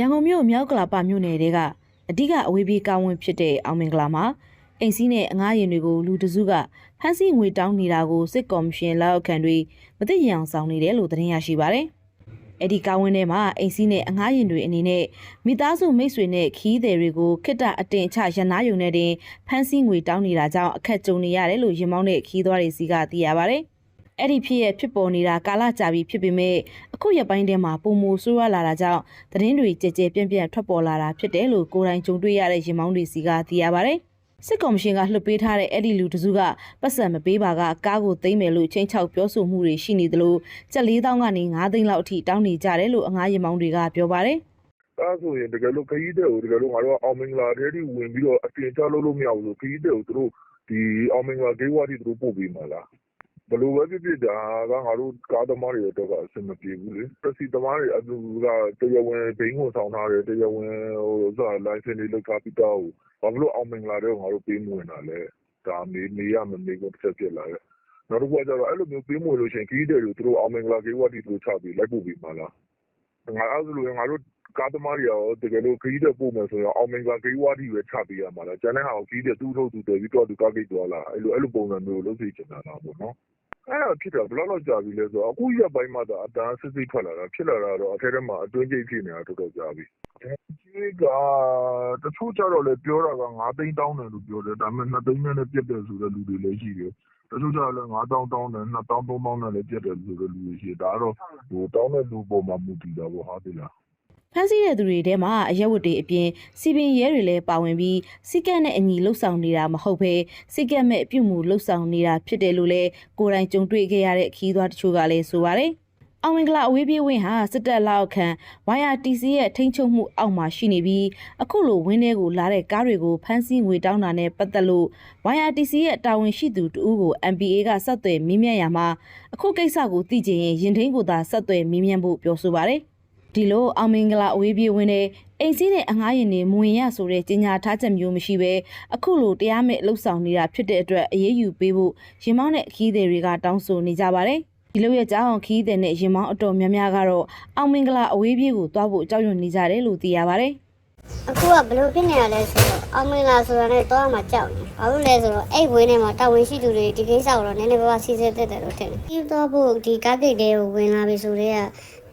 ရန်ကုန်မြို့မြောက်ကလာပမြို့နယ်တဲကအဓိကအဝေးပြေးကားဝင်ဖြစ်တဲ့အောင်မင်္ဂလာမှာအိမ်စီးနဲ့အငားရင်တွေကိုလူတစုကဖမ်းဆီးငွေတောင်းနေတာကိုစစ်ကော်မရှင်လက်အောက်ခံတွေမသိရင်အောင်ဆောင်နေတယ်လို့သတင်းရရှိပါဗျ။အဲ့ဒီကားဝင်ထဲမှာအိမ်စီးနဲ့အငားရင်တွေအနေနဲ့မိသားစုမိတ်ဆွေနဲ့ခီးသည်တွေကိုခိတ္တအတင်ချရနာယုံနဲ့တင်ဖမ်းဆီးငွေတောင်းနေတာကြောင့်အခက်ကြုံနေရတယ်လို့ရင်မောင်းတဲ့ခီးသွားတွေစီကသိရပါဗျ။ အဲ့ဒီဖြစ်ရဖြစ်ပေါ်နေတာကာလကြာပြီဖြစ်ပေမဲ့အခုရက်ပိုင်းထဲမှာပုံမိုဆိုးရလာတာကြောင့်သတင်းတွေကြဲကြဲပြန့်ပြန့်ထွက်ပေါ်လာတာဖြစ်တယ်လို့ကိုယ်တိုင်ကြုံတွေ့ရတဲ့ရင်မောင်းတွေစီကသိရပါဗျ။စစ်ကော်မရှင်ကလှုပ်ပေးထားတဲ့အဲ့ဒီလူတစုကပတ်စံမပေးပါကကားကိုသိမ်းမယ်လို့ချင်းချောက်ပြောဆိုမှုတွေရှိနေသလိုကျပ်၄000ကနေ9သိန်းလောက်အထိတောင်းနေကြတယ်လို့အငားရင်မောင်းတွေကပြောပါဗျ။ဒါဆိုရင်တကယ်လို့ခရီးတဲ့ကိုတကယ်လို့ငါတို့ကအောင်မင်္ဂလာတဲ့တိဝင်ပြီးတော့အတင်ချလုပ်လို့မရဘူးလို့ခရီးတဲ့ကိုသူတို့ဒီအောင်မင်္ဂလာဂိတ်ဝါတိသူတို့ပို့ပေးမှာလား ဘယ်လိုပဲဖြစ်ဖြစ် ဒါက ငါတို့ ကားသမားတွေတော့ကအဆင်မပြေဘူးလေ တက်စီသမားတွေအတူကတရားဝင်ဘိန်းကိုဆောင်ထားတယ် တရားဝင်ဟိုဥစားလိုင်စင်တွေလောက်ထားပြီးတော့ဘာလို့ အောင်မင်္ဂလာတဲ့ကို ငါတို့ ပေးမဝင်တာလဲ ဒါ မေးမေးရမမေးကိုတစ်ချက် ဖြစ်လာတယ် နောက်တစ်ခုကကျတော့အဲ့လိုမျိုး ပေးမဝင်လို့ရှိရင် ခရီးတဲ့တွေသူတို့ အောင်မင်္ဂလာဂိတ်ဝါတိသူတို့ချပြီး လိုက်ပို့ပေးမှာလား ငါအဲ့လိုငါတို့ ကားသမားတွေရော တကယ်လို့ ခရီးတဲ့ပို့မယ်ဆိုရင်အောင်မင်္ဂလာဂိတ်ဝါဒီပဲ ချပေးရမှာလား ကျန်တဲ့ဟာကို ခရီးတဲ့သူ့ထုတ်သူတယ်ပြီးတော့သူ ကားဂိတ်သွားလာအဲ့လိုအဲ့လိုပုံစံမျိုး လုပ်သိချင်တာလားပေါ့နော် အဲ့ဒါဖြစ်တာဘယ်လောက်လောက်ကြာပြီလဲဆိုတော့အခုရက်ပိုင်းမှသာအတန်းစစ်စစ်ထွက်လာတာဖြစ်လာတာတော့အထက်ထဲမှာအတွင်းကျိတ်ဖြစ်နေတာတော်တော်ကြာပြီကြီးကတချို့ကြတော့လေပြောတာက9သိန်းတောင်းတယ်လို့ပြောတယ်ဒါပေမဲ့2သိန်းနဲ့လည်းပြတ်တယ်ဆိုတဲ့လူတွေလည်းရှိတယ်တချို့ကြလည်း9000တောင်းတယ်2000 3000နဲ့လည်းပြတ်တယ်ဆိုတဲ့လူတွေရှိတယ်ဒါကတော့ဟိုတောင်းတဲ့လူပေါ်မှာမူတည်တာပေါ့ဟာဒီလား ဖမ်းဆီးတဲ့သူတွေထဲမှာအရက်ဝတ်တွေအပြင်စီပင်ရဲတွေလည်းပါဝင်ပြီးစီကက်နဲ့အညီလှုပ်ဆောင်နေတာမဟုတ်ဘဲစီကက်မဲ့ပြုမှုလှုပ်ဆောင်နေတာဖြစ်တယ်လို့လည်းကိုယ်တိုင်ကြုံတွေ့ခဲ့ရတဲ့ခီးသွွားတချို့ကလည်းဆိုပါတယ်။အောင်မင်္ဂလာအဝေးပြေးဝင်းဟာစစ်တပ်လက်အောက်ခံ YRTC ရဲ့ထိန်းချုပ်မှုအောက်မှာရှိနေပြီးအခုလိုဝင်းထဲကိုလာတဲ့ကားတွေကိုဖမ်းဆီးငွေတောင်းတာနဲ့ပတ်သက်လို့ YRTC ရဲ့တာဝန်ရှိသူတဦးကို MPA ကဆက်သွယ်မေးမြန်းရမှာအခုကိစ္စကိုသိချင်ရင်ရင်ထင်းကိုသာဆက်သွယ်မေးမြန်းဖို့ပြောဆိုပါတယ်။ ဒီလိုအောင်မင်္ဂလာအဝေးပြေးဝင်တဲ့အိမ်စီးတဲ့အငားရင်တွေမဝင်ရဆိုတဲ့ကြေညာထားချက်မျိုးမရှိဘဲအခုလိုတရားမဲ့လှုပ်ဆောင်နေတာဖြစ်တဲ့အတွက်အရေးယူပေးဖို့ရင်မောင်းတဲ့ခီးသည်တွေကတောင်းဆိုနေကြပါတယ်ဒီလိုရဲ့ကြောင့်ခီးသည်နဲ့ရင်မောင်းအတော်များများကတော့အောင်မင်္ဂလာအဝေးပြေးကိုသွားဖို့ကြောက်ရွံ့နေကြတယ်လို့သိရပါတယ်အခုကဘလို့ဖြစ်နေရလဲဆိုတော့အောင်မင်္ဂလာဆိုတာနဲ့တော့မှကြောက်နေ။ဘာလို့လဲဆိုတော့အဲ့ဝင်းထဲမှာတာဝန်ရှိသူတွေဒီကိစ္စကိုတော့နည်းနည်းပါးပါးစီစစ်တက်တယ်လို့ထင်တယ်။ပြီးတော့ဖို့ဒီကားဂိတ်တွေကိုဝင်လာပြီဆိုတော့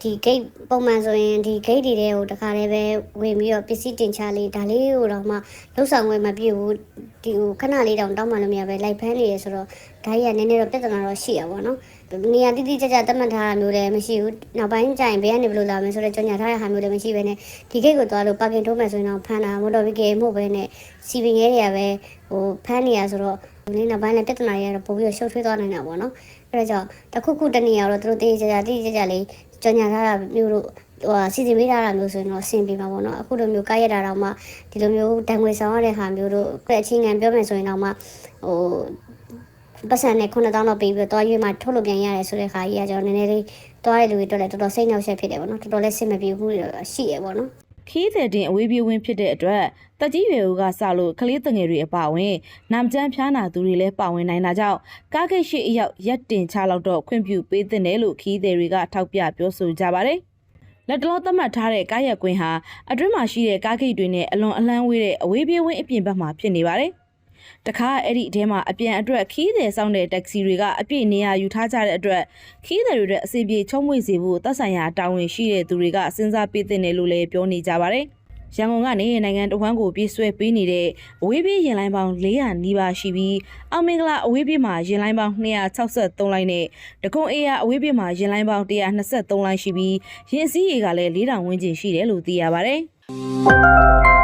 ဒီဂိတ်ပုံမှန်ဆိုရင်ဒီဂိတ်တွေတွေကိုတခါတည်းပဲဝင်ပြီးတော့ပစ္စည်းတင်ချလေးဒါလေးကိုတော့မှလှုပ်ဆောင်ခွင့်မပြုဘူးဒီဟိုခဏလေးတောင်တောင်းမှလို့မရပဲလိုက်ဖမ်းနေရဆိုတော့ဒါကြီးကနည်းနည်းတော့ပြဿနာတော့ရှိရပါတော့။နေရာတိတိကျကျသတ်မှတ်ထားတာမျိုးလည်းမရှိဘူး။နောက်ပိုင်းကျရင်ဘယ်ကနေဘယ်လိုလာမလဲဆိုတော့ကြော်ညာထားတဲ့ဟာမျိုးလည်းမရှိဘဲနဲ့ဒီဂိတ်ကိုသွားလို့ပါကင်ထိုးမယ်ဆိုရင်တော့ဖမ်းတာမော်တော်ဘီကယ်မှုပဲနဲ့စီပင်ရဲတွေကပဲဟိုဖမ်းနေရဆိုတော့ဒီနေ့နောက်ပိုင်းလည်းပြဿနာတွေကတော့ပို့ပြီးတော့ရှုပ်ထွေးသွားနိုင်တာပေါ့နော်။အဲဒါကြောင့်တစ်ခုခုတနေရာတော့သူတို့တေးကြကြတိတိကျကျလေး ကြော်ညာထားတာမျိုးတို့ဟိုစီစဉ်ပေးထားတာမျိုးဆိုရင်တော့အဆင်ပြေမှာပေါ့နော်အခုလိုမျိုးကားရတာတော့မှဒီလိုမျိုးတန်ငွေဆောင်ရတဲ့ဟာမျိုးတို့အချင်းငံပြောမယ်ဆိုရင်တော့မှဟိုပတ်စံနဲ့9000တော့ပေးပြီးတော့ရွေးမှထုတ်လို့ပြန်ရတယ်ဆိုတဲ့ခါကြီးကကျွန်တော်နည်းနည်းလေးတွားတဲ့လူတွေတော့လည်းတော်တော်စိတ်နှောက်ယှက်ဖြစ်တယ်ပေါ့နော်တော်တော်လေးစိတ်မပြေဘူးတွေတော့ရှိရပေါ့နော် ခီးသည်တင်အဝေးပြေးဝင်ဖြစ်တဲ့အတွက်တက်ကြီးရွယ်ဦးကစလို့ကလေးတငယ်တွေအပါအဝင်နာမကျန်းဖျားနာသူတွေလည်းပါဝင်နိုင်တာကြောင့်ကားကိတ်ရှိအရောက်ရက်တင်ချလောက်တော့ခွင့်ပြုပေးတဲ့တယ်လို့ခီးသည်တွေကထောက်ပြပြောဆိုကြပါတယ်။လက်တလောသတ်မှတ်ထားတဲ့ကားရက်ကွင်းဟာအတွင်းမှာရှိတဲ့ကားဂိတ်တွေနဲ့အလွန်အလန်းဝေးတဲ့အဝေးပြေးဝင်းအပြင်ဘက်မှာဖြစ်နေပါတယ်။ တခါအဲ့ဒီအထဲမှာအပြန်အတွက်ခီးသည်ဆောင်တဲ့တက္ကစီတွေကအပြည့်နေရာယူထားကြတဲ့အတွက်ခီးသည်တွေအတွက်အစီပြေချုံးမွေစေဖို့သက်ဆိုင်ရာတာဝန်ရှိတဲ့သူတွေကစဉ်းစားပေးသင့်တယ်လို့လည်းပြောနေကြပါတယ်။ရန်ကုန်ကနေနိုင်ငံတော်ဝန်ကိုပြေးဆွဲပေးနေတဲ့အဝေးပြေးရင်လိုင်းပေါင်း400နီးပါးရှိပြီးအောင်မင်္ဂလာအဝေးပြေးမှာရင်လိုင်းပေါင်း263လိုင်းနဲ့တကွန်အေးရအဝေးပြေးမှာရင်လိုင်းပေါင်း123လိုင်းရှိပြီးရင်စည်းရေကလည်း4000ဝန်းကျင်ရှိတယ်လို့သိရပါတယ်။